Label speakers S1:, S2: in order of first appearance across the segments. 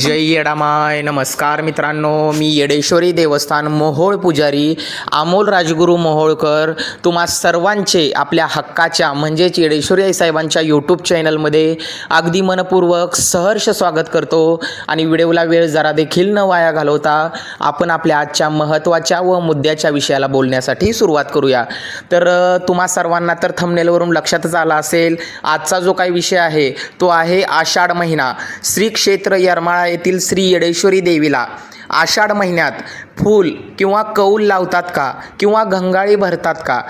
S1: जय येडामाय. नमस्कार मित्रांनो मी येडेश्वरी देवस्थान मोहोळ पुजारी अमोल राजगुरू मोहोळकर. तुम्हा सर्वांचे आपल्या हक्काच्या म्हणजेच येडेश्वरी आईसाहेबांच्या यूट्यूब चॅनलमध्ये अगदी मनपूर्वक सहर्ष स्वागत करतो. आणि व्हिडिओला वेळ जरा देखील न वाया घालवता आपण आपल्या आजच्या महत्त्वाच्या व मुद्द्याच्या विषयाला बोलण्यासाठी सुरुवात करूया. तर तुम्हा सर्वांना तर थंबनेलवरून लक्षातच आला असेल आजचा जो काही विषय आहे तो आहे आषाढ महिना. श्री क्षेत्र यरमाळा येथील श्री येडेश्वरी देवीला. आषाढ महिन्यात फूल किंवा कौल लावतात का? किंवा घंगाळी भरतात का?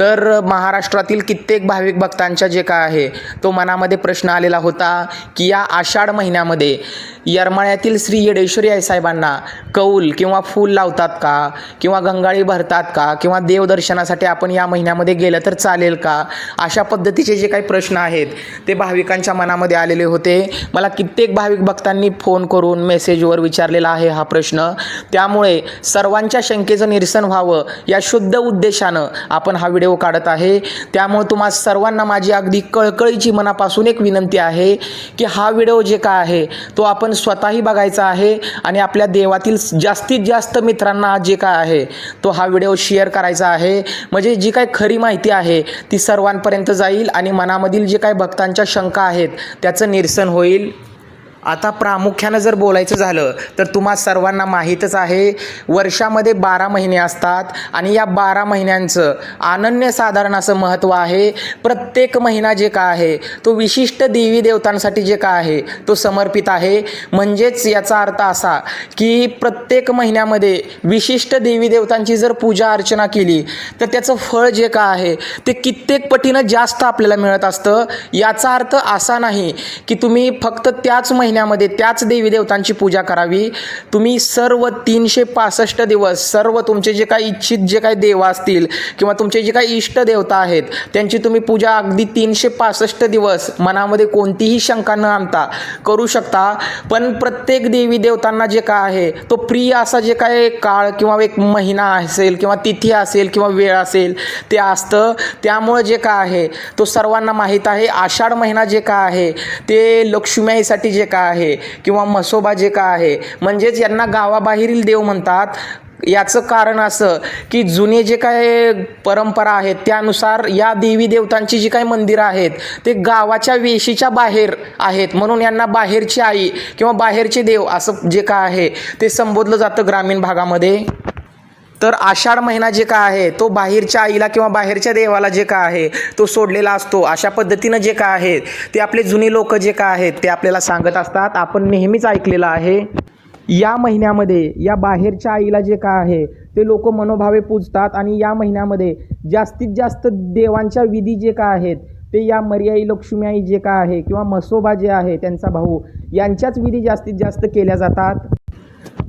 S1: तर महाराष्ट्रातील कित्येक भाविक भक्तांच्या जे काय आहे तो मनामध्ये प्रश्न आलेला होता की या आषाढ महिन्यामध्ये यरमाळ्यातील श्री येडेश्वरी आईसाहेबांना कौल किंवा फूल लावतात का? किंवा गंगाळी भरतात का? किंवा देवदर्शनासाठी आपण या महिन्यामध्ये गेलं तर चालेल का? अशा पद्धतीचे जे काही प्रश्न आहेत ते भाविकांच्या मनामध्ये आलेले होते. मला कित्येक भाविक भक्तांनी फोन करून मेसेजवर विचारलेला आहे हा प्रश्न त्यामुळे सर्वांच्या शंकेचं निरसन व्हावं या शुद्ध उद्देशानं आपण हा व्हिडिओ काढत आहे. त्यामुळे तुम्हा सर्वांना माझी अगदी कळकळीची मनापासून एक विनंती आहे की हा व्हिडिओ जे काय आहे तो आपण स्वतःही बघायचा आहे आणि आपल्या देवातील जास्तीत जास्त मित्रांना जे काय आहे तो हा व्हिडिओ शेअर करायचा आहे. म्हणजे जी काही खरी माहिती आहे ती सर्वांपर्यंत जाईल आणि मनामधील जे काही भक्तांच्या शंका आहेत त्याचं निरसन होईल. आता प्रामुख्यानं जर बोलायचं झालं तर तुम्हा सर्वांना माहीतच आहे वर्षामध्ये बारा महिने असतात आणि या बारा महिन्यांचं अनन्यसाधारण असं महत्त्व आहे प्रत्येक महिना जे का आहे तो विशिष्ट देवी देवतांसाठी जे का आहे तो समर्पित आहे. म्हणजेच याचा अर्थ असा की प्रत्येक महिन्यामध्ये विशिष्ट देवी देवतांची जर पूजा अर्चना केली तर त्याचं फळ जे काय आहे ते कित्येक पटीनं जास्त आपल्याला मिळत असतं. याचा अर्थ असा नाही की तुम्ही फक्त त्याच महिन्यामध्ये त्याच देवी देवतांची पूजा करावी. तुम्ही सर्व तीनशे पासष्ट दिवस सर्व तुमचे जे काही इच्छित जे काही देव असतील किंवा तुमचे जे काही इष्ट देवता आहेत त्यांची तुम्ही पूजा अगदी तीनशे पासष्ट दिवस मनामध्ये कोणतीही शंका न आणता करू शकता. पण प्रत्येक देवी देवतांना जे काय आहे तो प्रिय असा जे काय काळ किंवा एक महिना असेल किंवा तिथी असेल किंवा वेळ असेल ते असतं. त्यामुळं जे काय आहे तो सर्वांना माहीत आहे. आषाढ महिना जे काय आहे ते लक्ष्मीआईसाठी जे काय आहे किंवा म्हसोबा जे का आहे. म्हणजेच यांना गावाबाहेरील देव म्हणतात. याचं कारण असं की जुने जे काय परंपरा आहेत त्यानुसार या देवी देवतांची जी काही मंदिरं आहेत ते गावाच्या वेशीच्या बाहेर आहेत. म्हणून यांना बाहेरची आई किंवा बाहेरचे देव असं जे काय आहे ते संबोधलं जातं ग्रामीण भागामध्ये. तर आषाढ महिना जे का आहे तो बाहेरच्या आईला किंवा बाहेरच्या देवाला जे का आहे तो सोडलेला असतो. अशा पद्धतीनं जे का आहे ते आपले जुनी लोक जे का आहेत ते आपल्याला सांगत असतात. आपण नेहमीच ऐकलेलं आहे या महिन्यामध्ये या बाहेरच्या आईला जे का आहे ते लोक मनोभावे पूजतात आणि या महिन्यामध्ये जास्तीत जास्त देवांच्या विधी जे का आहेत ते या मर्याई लक्ष्मी आई जे का आहे किंवा मसोबा जे आहे त्यांचा भाऊ यांच्याच विधी जास्तीत जास्त केल्या जातात.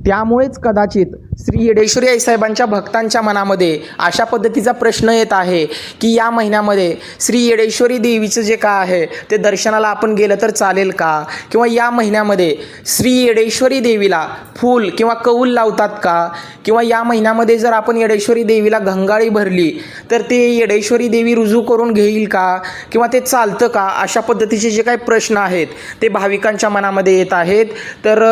S1: त्यामुळेच कदाचित श्री येडेश्वरी आईसाहेबांच्या भक्तांच्या मनामध्ये अशा पद्धतीचा प्रश्न येत आहे की या महिन्यामध्ये श्री येडेश्वरी देवीचं जे काय आहे ते दर्शनाला आपण गेलं तर चालेल का? किंवा या महिन्यामध्ये श्री येडेश्वरी देवीला फूल किंवा कौल लावतात का? किंवा या महिन्यामध्ये जर आपण येडेश्वरी देवीला घंगाळी भरली तर ते येडेश्वरी देवी रुजू करून घेईल का? किंवा ते चालतं का? अशा पद्धतीचे जे काही प्रश्न आहेत ते भाविकांच्या मनामध्ये येत आहेत. तर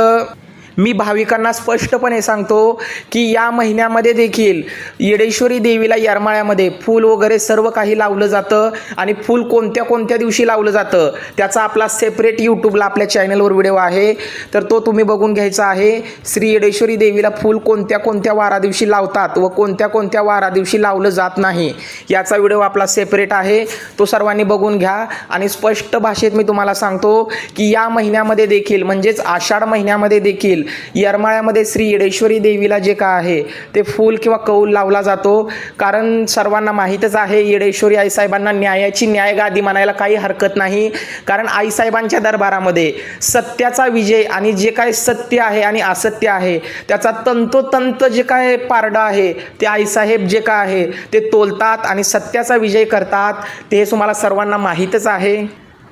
S1: मी भाविकांना स्पष्टपणे सांगतो की या महिन्यामध्ये देखील येडेश्वरी देवीला येरमाळ्यामध्ये फूल वगैरे सर्व काही लावलं जातं आणि फूल कोणत्या कोणत्या दिवशी लावलं जातं त्याचा आपला सेपरेट यूट्यूबला आपल्या चॅनलवर व्हिडिओ आहे. तर तो तुम्ही बघून घ्यायचा आहे. श्री येडेश्वरी देवीला फूल कोणत्या कोणत्या वारा दिवशी लावतात व कोणत्या कोणत्या वारा दिवशी लावलं जात नाही याचा व्हिडिओ आपला सेपरेट आहे. तो सर्वांनी बघून घ्या आणि स्पष्ट भाषेत मी तुम्हाला सांगतो की या महिन्यामध्ये देखील म्हणजेच आषाढ महिन्यामध्ये देखील येरमाळ्यामध्ये श्री येडेश्वरी देवीला जे का आहे ते फूल किंवा कौल लावला जातो. कारण सर्वांना माहीतच आहे येडेश्वरी आईसाहेबांना न्यायाची न्यायगादी म्हणायला काही हरकत नाही. कारण आईसाहेबांच्या दरबारामध्ये सत्याचा विजय आणि जे काय सत्य आहे आणि असत्य आहे त्याचा तंतोतंत जे काय पारडं आहे ते आईसाहेब जे काय आहे ते तोलतात आणि सत्याचा विजय करतात ते तुम्हाला सर्वांना माहीतच आहे.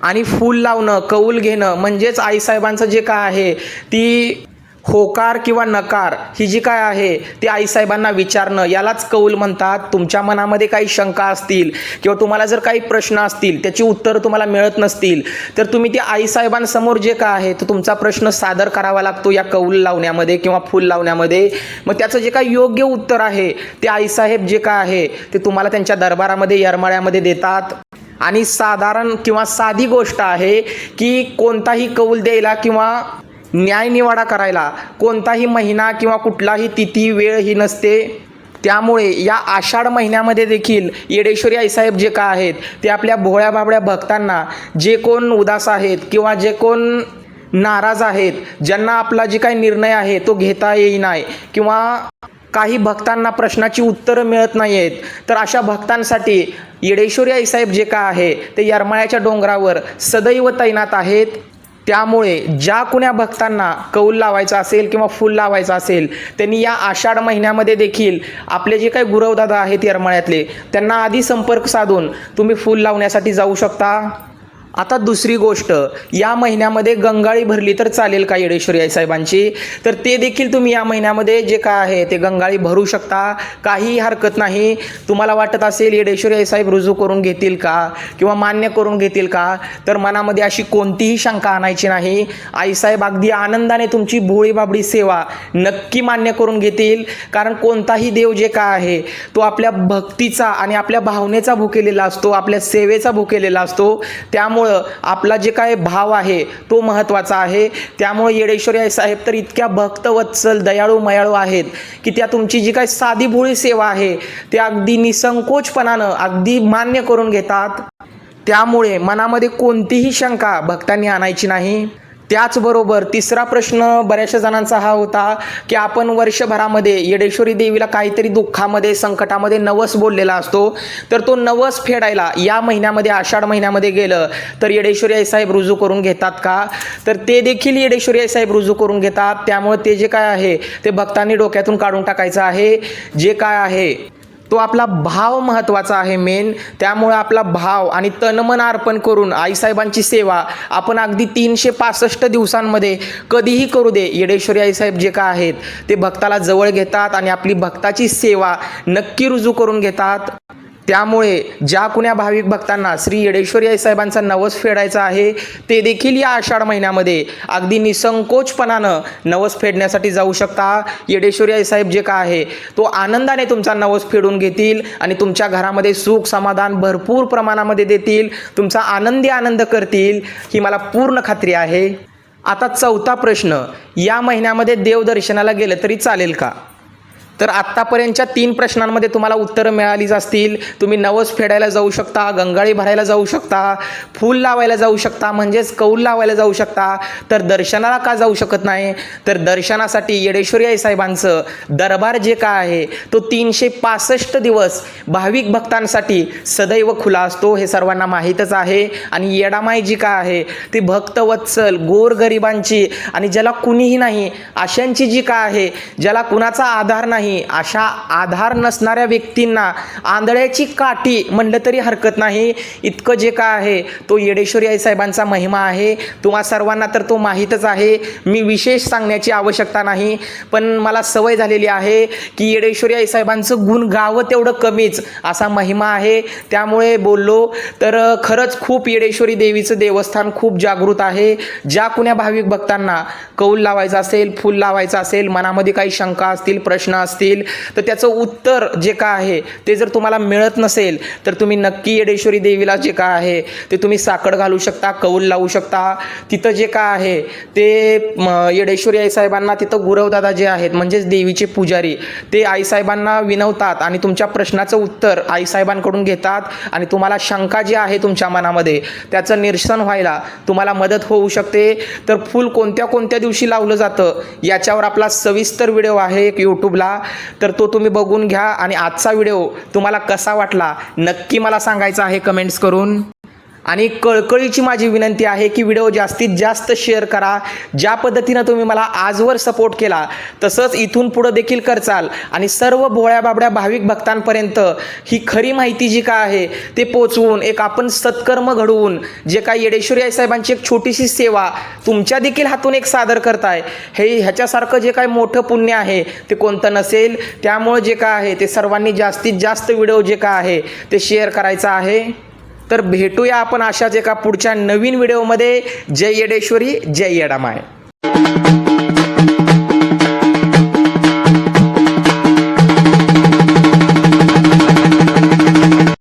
S1: आणि फूल लावणं कौल घेणं म्हणजेच आईसाहेबांचं जे काय आहे ती होकार किंवा नकार ही जी काय आहे ती आईसाहेबांना विचारणं यालाच कौल म्हणतात. तुमच्या मनामध्ये काही शंका असतील किंवा तुम्हाला जर काही प्रश्न असतील त्याची उत्तरं तुम्हाला मिळत नसतील तर तुम्ही ते आईसाहेबांसमोर जे काय आहे तो तुमचा प्रश्न सादर करावा लागतो या कौल लावण्यामध्ये किंवा फूल लावण्यामध्ये. मग त्याचं जे काही योग्य उत्तर आहे ते आईसाहेब जे काय आहे ते तुम्हाला त्यांच्या दरबारामध्ये यरमाळ्यामध्ये देतात. आणि साधारण किंवा साधी गोष्ट आहे की कोणताही कौल द्यायला किंवा न्यायनिवाडा करायला. कोणताही महिना किंवा कुठलाही तिथी वेळ ही नसते. त्यामुळे या आषाढ महिन्यामध्ये देखील येडेश्वरी आईसाहेब जे का आहेत ते आपल्या भोळ्या भाबड्या भक्तांना जे कोण उदास आहेत किंवा जे कोण नाराज आहेत ज्यांना आपला जे काही निर्णय आहे तो घेता येईना किंवा काही भक्तांना प्रश्नाची उत्तरं मिळत नाही आहेत तर अशा भक्तांसाठी येडेश्वरी आईसाहेब जे का आहे ते यरमाळ्याच्या डोंगरावर सदैव तैनात आहेत. त्यामुळे ज्या कुण्या भक्तांना कौल लावायचा असेल किंवा फूल लावायचं असेल त्यांनी या आषाढ महिन्यामध्ये देखील आपले जे काही गुरवदादा आहेत यरमाळ्यातले त्यांना आधी संपर्क साधून तुम्ही फूल लावण्यासाठी जाऊ शकता. आता दुसरी गोष्ट या महिन्यामध्ये गंगाळी भरली तर चालेल का येडेश्वरी आई साहेबांची? तर ते देखील तुम्ही या महिन्यामध्ये जे काय आहे ते गंगाळी भरू शकता. काही हरकत नाही. तुम्हाला वाटत असेल येडेश्वरी आई साहेब रुजू करून घेतील का? किंवा मान्य करून घेतील का? तर मनामध्ये अशी कोणतीही शंका आणायची नाही. आईसाहेब अगदी आनंदाने तुमची भोळी बाबडी सेवा नक्की मान्य करून घेतील. कारण कोणताही देव जे काय आहे तो आपल्या भक्तीचा आणि आपल्या भावनेचा भुकेलेला असतो आपल्या सेवेचा भुकेलेला असतो. त्यामुळे आपला जे काय भाव आहे तो महत्त्वाचा आहे. त्यामुळे येडेश्वरी आई साहेब तर इतक्या भक्तवत्सल दयाळू मयाळू आहेत की त्या तुमची जी काही साधी भोळी सेवा आहे ते अगदी निसंकोचपणानं अगदी मान्य करून घेतात. त्यामुळे मनामध्ये कोणतीही शंका भक्तांनी आणायची नाही. त्याचबरोबर तिसरा प्रश्न बऱ्याचशा जणांचा हा होता की आपण वर्षभरामध्ये येडेश्वरी देवीला काहीतरी दुःखामध्ये संकटामध्ये नवस बोललेला असतो. तर तो नवस फेडायला या महिन्यामध्ये आषाढ महिन्यामध्ये गेलं तर येडेश्वरी आई साहेब रुजू करून घेतात का? तर ते देखील येडेश्वरी आई साहेब रुजू करून घेतात. त्यामुळे ते जे काय आहे ते भक्तांनी डोक्यातून काढून टाकायचं आहे. जे काय आहे तो आपला भाव महत्त्वाचा आहे मेन त्यामुळं आपला भाव आणि तनमन अर्पण करून आईसाहेबांची सेवा आपण अगदी तीनशे पासष्ट दिवसांमध्ये कधीही करू दे. येडेश्वरी आईसाहेब जे का आहेत ते भक्ताला जवळ घेतात आणि आपली भक्ताची सेवा नक्की रुजू करून घेतात. त्यामुळे ज्या कुण्या भाविक भक्तांना श्री येडेश्वरी आई साहेबांचा नवस फेडायचा आहे ते देखील या आषाढ महिन्यामध्ये अगदी निसंकोचपणानं नवस फेडण्यासाठी जाऊ शकता. येडेश्वरी आई साहेब जे का आहे तो आनंदाने तुमचा नवस फेडून घेतील आणि तुमच्या घरामध्ये सुख समाधान भरपूर प्रमाणामध्ये देतील तुमचा आनंदी आनंद करतील ही मला पूर्ण खात्री आहे. आता चौथा प्रश्न या महिन्यामध्ये देवदर्शनाला गेलं तरी चालेल का? तर आत्तापर्यंतच्या तीन प्रश्नांमध्ये तुम्हाला उत्तरं मिळालीच असतील. तुम्ही नवस फेडायला जाऊ शकता गंगाळी भरायला जाऊ शकता फूल लावायला जाऊ शकता म्हणजेच कौल लावायला जाऊ शकता. तर दर्शनाला का जाऊ शकत नाही? तर दर्शनासाठी येडेश्वरी आई साहेबांचं दरबार जे काय आहे तो तीनशे पासष्ट दिवस भाविक भक्तांसाठी सदैव खुला असतो हे सर्वांना माहीतच आहे. आणि येडामाई जी काय आहे ती भक्तवत्सल गोरगरिबांची आणि ज्याला कुणीही नाही अशांची जी काय आहे ज्याला कुणाचा आधार नाही अशा आधार नसणाऱ्या व्यक्तींना आंधळ्याची काठी म्हणलं तरी हरकत नाही. इतकं जे काय आहे तो येडेश्वरी आई साहेबांचा महिमा आहे. तुम्हा सर्वांना तर तो माहीतच आहे. मी विशेष सांगण्याची आवश्यकता नाही. पण मला सवय झालेली आहे की येडेश्वरी आई साहेबांचं गुण गावं तेवढं कमीच असा महिमा आहे. त्यामुळे बोललो तर खरंच खूप येडेश्वरी देवीचं देवस्थान खूप जागृत आहे. ज्या कुण्या भाविक भक्तांना कौल लावायचं असेल फूल लावायचं असेल मनामध्ये काही शंका असतील प्रश्न असतील असतील तर त्याचं उत्तर जे का आहे ते जर तुम्हाला मिळत नसेल तर तुम्ही नक्की येडेश्वरी देवीला जे काय आहे ते तुम्ही साकड घालू शकता कौल लावू शकता. तिथं जे काय आहे ते येडेश्वरी आईसाहेबांना तिथं गुरवदादा जे आहेत म्हणजेच देवीचे पुजारी ते आईसाहेबांना विनवतात आणि तुमच्या प्रश्नाचं उत्तर आईसाहेबांकडून घेतात आणि तुम्हाला शंका जी आहे तुमच्या मनामध्ये त्याचं निरसन व्हायला तुम्हाला मदत होऊ शकते. तर फूल कोणत्या कोणत्या दिवशी लावलं जातं याच्यावर आपला सविस्तर व्हिडिओ आहे एक यूट्यूबला तर तो तुम्ही बघून घ्या आणि आजचा व्हिडिओ तुम्हाला कसा वाटला नक्की मला सांगायचा आहे कमेंट्स करून. आणि कळकळीची माझी विनंती आहे की व्हिडिओ जास्तीत जास्त शेअर करा. ज्या पद्धतीनं तुम्ही मला आजवर सपोर्ट केला तसंच इथून पुढं देखील करचाल. आणि सर्व भोळ्या बाबड्या भाविक भक्तांपर्यंत ही खरी माहिती जी काय आहे ते पोचवून एक आपण सत्कर्म घडवून जे काय येडेश्वरी आईसाहेबांची एक छोटीशी सेवा तुमच्या देखील हातून एक सादर करताय हे ह्याच्यासारखं जे काय मोठं पुण्य आहे ते कोणतं नसेल त्यामुळे जे काय आहे ते सर्वांनी जास्तीत जास्त व्हिडिओ जे काय आहे ते शेअर करायचं आहे. तर भेटूया आपण अशाच एका पुढच्या नवीन व्हिडिओमध्ये. जय येडेश्वरी जय येडामाय.